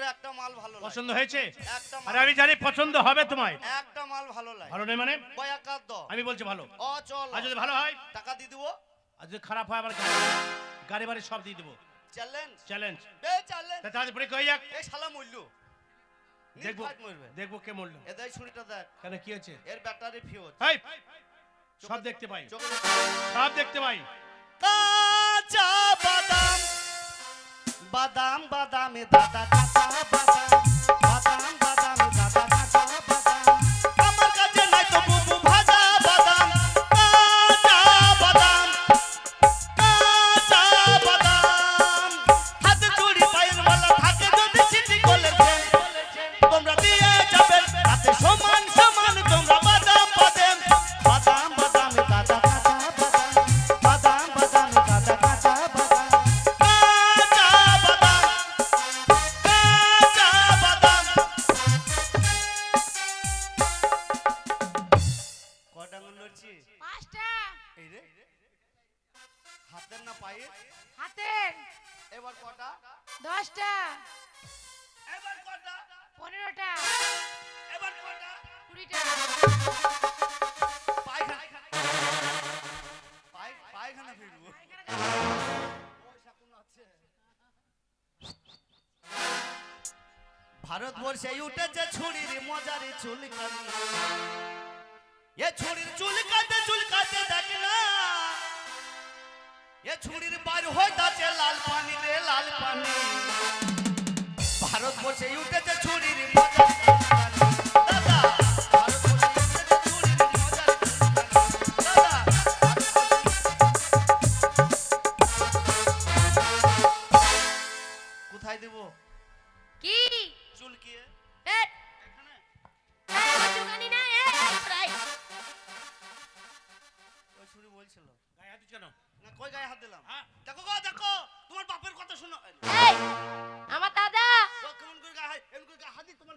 তোর একটা মাল ভালো পছন্দ হয়েছে? আরে আমি জানি পছন্দ হবে তোমায়। একটা মাল ভালো লাগে। ভালো নেই মানে? দ আমি বলছি ভালো। অ চল আর যদি ভালো হয়? টাকা দিয়ে দিব। আর যদি খারাপ হয় আবার গাড়ি বাড়ি সব দিয়ে দেবো। চ্যালেঞ্জ। চ্যালেঞ্জ। বে চ্যালেঞ্জ। তাহলে পরীক্ষা হয়ে যাক। এই শালা মূল্য দেখব দেখব কে মরলো। এদের ছুরিটা দেখ। কেন কি হয়েছে? এর ব্যাটারি ফিউজ এই! সব দেখতে পাই। সব দেখতে পাই। কাঁচা বাদাম বাদাম বাদামে দাদা কাঁচা ভারতবর্ষে উঠেছে ছুরির মজারে চুল কানি এ ছুরির চুল কাটে চুল কাটে দেখ না। এ ছুরির বার হইতাছে লাল পানি রে, লাল পানি। ভারতবর্ষে উঠেছে ছুরির মজারে কোথায় দেব? কি? চুলকিয়ে। বলছিল। গায়ে হাত কেন? না কই গায়ে হাত দিলাম? হ্যাঁ? দেখো গো দেখো তোমার বাপের কথা শোনো। এই, আমার দাদা। কেমন করে গায়ে হাত এমন করে গায়ে হাত দি তোমার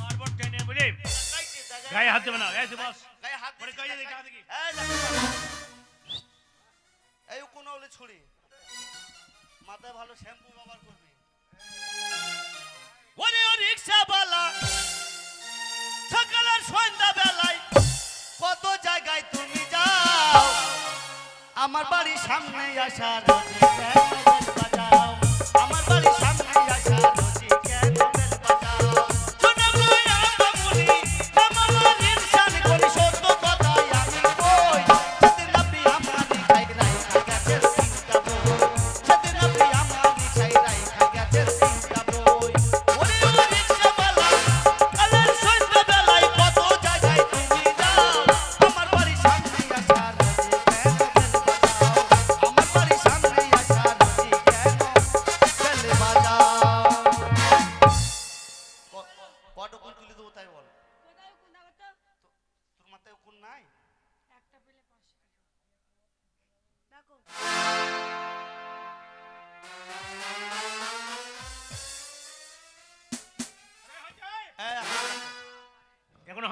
বারবার টেনে বলি। গায়ে- গায়ে হাত দেবে না এই বস। গায়ে হাত পরে কই দেখি, হাত দেখি। এই কোন হলে ছুরি? মাথায় ভালো শ্যাম্পু ব্যবহার করবি। রিক্সাওয়ালা সকাল আর সন্ধ্যা বেলায় কত জায়গায় তুমি যাও? আমার বাড়ির সামনে আসা রোজি বাজাও। আমার বাড়ির সামনে আসা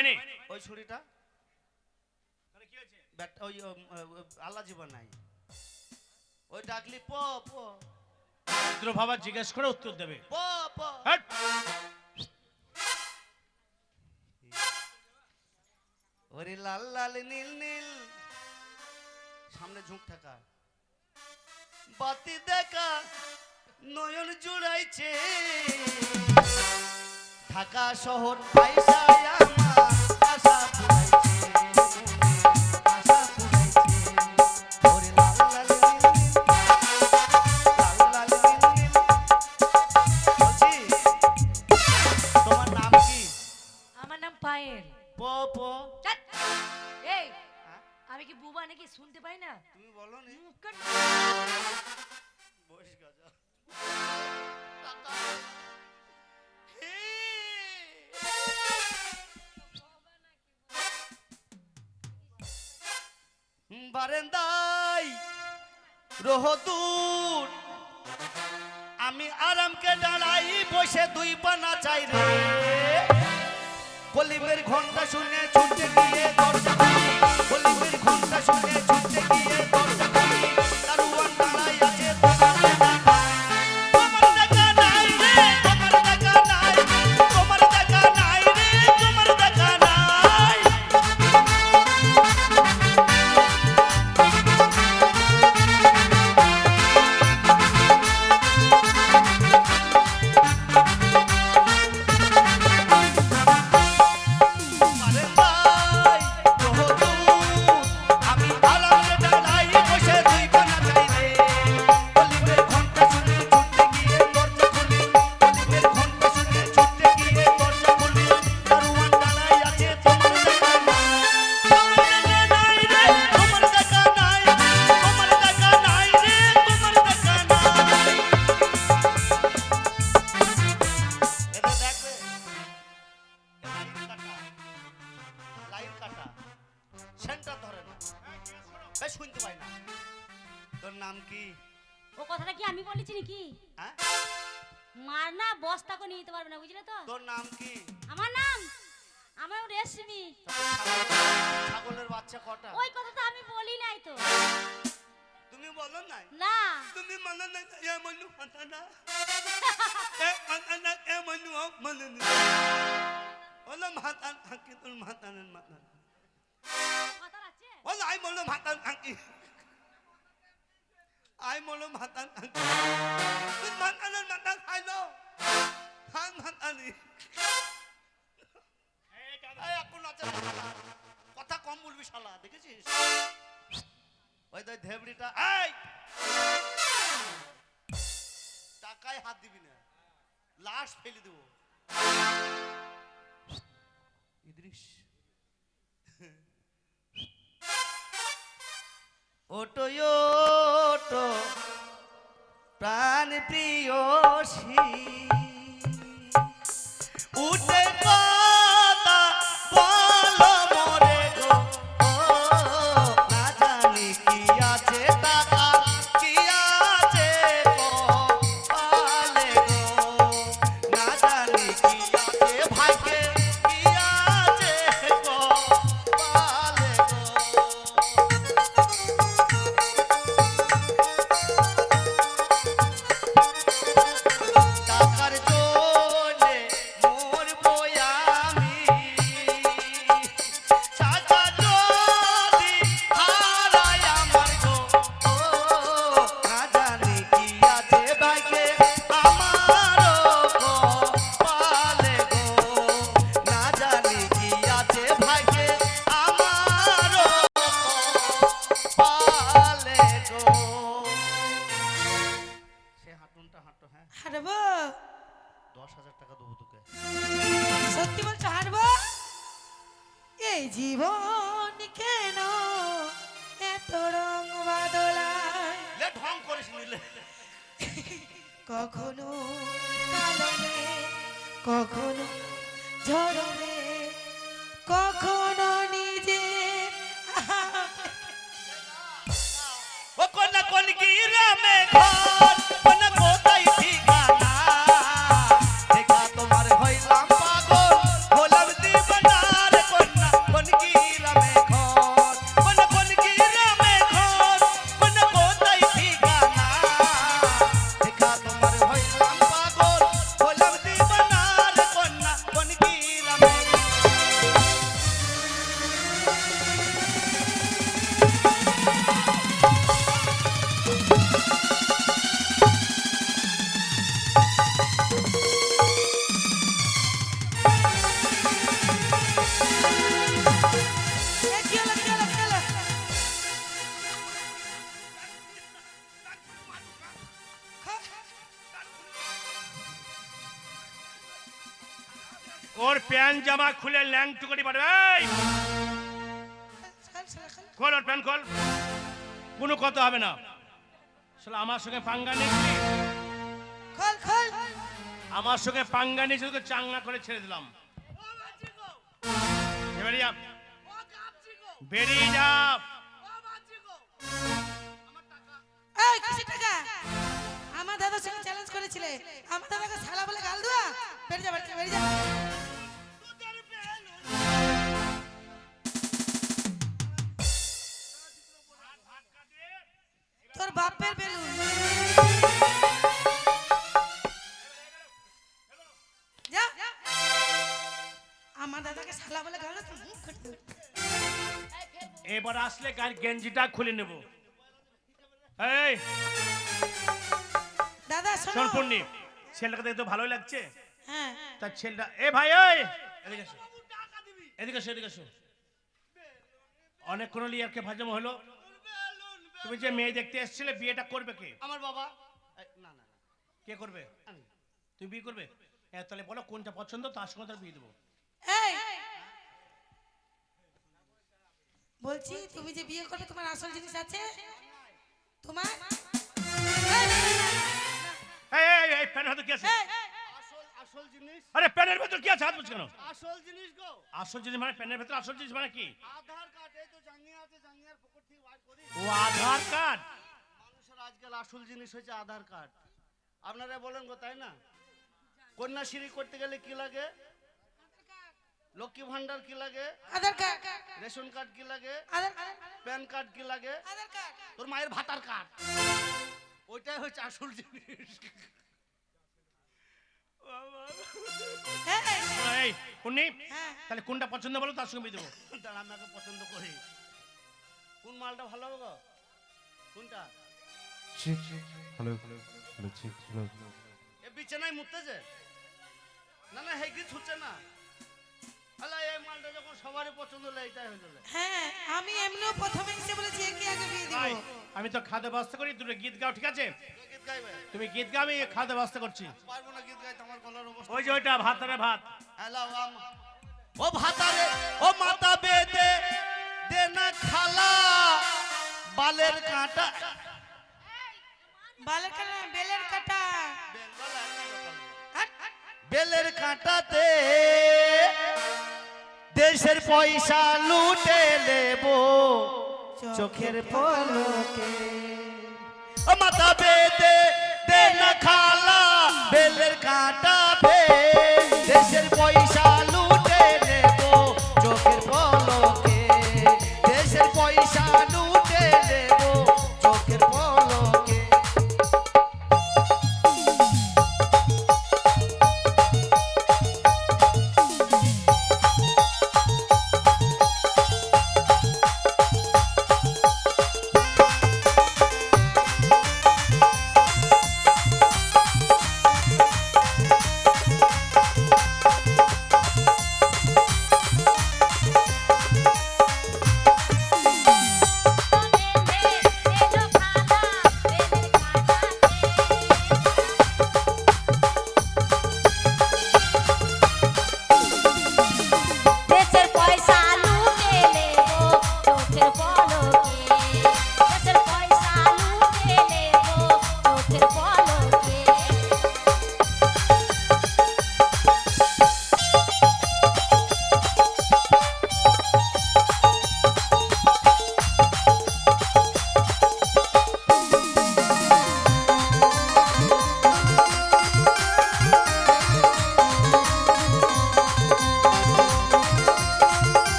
হয়নি ওই ছুরিটা? ওই আল্লাহ জীবন নাই। ওই ডাকলি প প। রুদ্র বাবা জিজ্ঞেস করে উত্তর দেবে। প প। ওরে লাল লাল নীল নীল। সামনে ঝুঁক থাকা। বাতি দেখা নয়ন জুড়াইছে। ঢাকা শহর পয়সায় বারেন্দাই রহদূর আমি আরামকে দাঁড়াই, বসে দুই পানা চাই রে। কলিমের ঘণ্টা শুনে ছুটে গিয়ে দরজা ও কথাটা কি আমি বলেছি নাকি? হ্যাঁ? মার না বস্তা কো নিতে পারবে না বুঝলে তো? তোর নাম কি? আমার নাম? আমার রেশমি। ছাগলের বাচ্চা কটা? ওই কথাটা আমি বলি নাই তো। তুমি বলো নাই? না। তুমি বলো নাই এ মনু হাতানা এ হাতানা এ মনু মনু ওলা মাতান হাকি তোর মাতানের মাতান মাতান আছে? ওলা আই মনু মাতান হাকি আই বলো মাথা তুই মাথা মাথা খাই লো। খান মাথা এখন আছে কথা কম বলবি শালা, দেখেছিস? ওই তো ধেবড়িটা, এই! টাকায় হাত দিবি না। লাশ ফেলে দেবো। ইদ্রিস। ওটো ওটো প্রাণ প্রিয়সী। জীবন কেন এত রং বাদলায়? লে ঢং করিস কখনো কালনে কখনো ঝরবে কখনো জামা খুলে ল্যাং টুকরি পারবে এই! খাল, ওর প্যান্ট খোল। কোনো কথা হবে না। শালা আমার সঙ্গে পাঙ্গা নিয়েছিলি? খোল, খোল। আমার সঙ্গে পাঙ্গা নিয়েছি তোকে চাঙ্গা করে ছেড়ে দিলাম। এবারে যা। বেরিয়ে যা। এই, কিসের টাকা? আমার দাদার সঙ্গে চ্যালেঞ্জ করেছিলে। আমার দাদাকে শালা বলে গাল দেওয়া? বেরিয়ে যা বেরিয়ে যা তোর বাপের বেলুন। আমার দাদাকে শালা বলে গাল দেওয়া, মুখ কেটে এবার আসলে গাড়ি গেঞ্জিটা খুলে নেব। এই দাদা শোনো। পূর্ণি ছেলেটাকে দেখতে ভালোই লাগছে? হ্যাঁ। তার ছেলেটা এ ভাই ওই এদিকে এসো। এদিকে এসো এদিকে এসো। অনেকক্ষণ লিয়ারকে ভাজম হলো। তুমি যে মেয়ে দেখতে এসেছিলে বিয়েটা করবে কে? আমার বাবা। না না না। কে করবে? আমি। তুমি বিয়ে করবে? হ্যাঁ তাহলে বলো কোনটা পছন্দ তার সঙ্গে তার বিয়ে দেবো। এই! বলছি তুমি যে বিয়ে করবে তোমার আসল জিনিস আছে? তোমার? এই, এই এই কি আছে? আসল আসল জিনিস? আরে প্যানের ভেতর কি আছে? হাত বুঝ কেন? আসল জিনিস গো। আসল জিনিস মানে প্যানের ভেতর আসল জিনিস মানে কি? আধার কার্ড এই তো ও আধার কার্ড মানুষের আজকাল আসল জিনিস হচ্ছে আধার কার্ড আপনারা বলেন গো তাই না কন্যাশ্রী করতে গেলে কি লাগে লক্ষ্মী ভান্ডার কি লাগে আধার কার্ড রেশন কার্ড কি লাগে আধার কার্ড প্যান কার্ড কি লাগে আধার কার্ড তোর মায়ের ভাতার কার্ড ওইটাই হচ্ছে আসল জিনিস এই, হ্যাঁ তাহলে কোনটা পছন্দ বলো তার সঙ্গে দেবো দাঁড়া আমি পছন্দ করি কোন মালটা ভালো হবে গো? কোনটা? হ্যালো হ্যালো এ বিছানায় মুততেছে? না না হেগি ছুটছে না। আলা এই মালটা যখন সবারই পছন্দ হলো এইটাই হলো। হ্যাঁ আমি এমনিও প্রথমে এসে বলেছি একে আগে বিয়ে দিব। আমি তো খাদ্য ব্যবস্থা করি দুটো গীত গাও ঠিক আছে? গীত গাইবে তুমি গীত গাও আমি খাদ্য ব্যবস্থা করছি। পারব না গীত গাইতে আমার গলার অবস্থা। ওই যে ওইটা ভাত রে ভাত। হ্যালো ও ভাতারে ও মাতা বেদে দে না খালা বালের কাঁটা। বালের কাটা বেলের কাটা। হাট। বেলের কাঁটাতে দেশের পয়সা লুটে নেব চোখের পলকে। ও মাতা বেদে দে না খা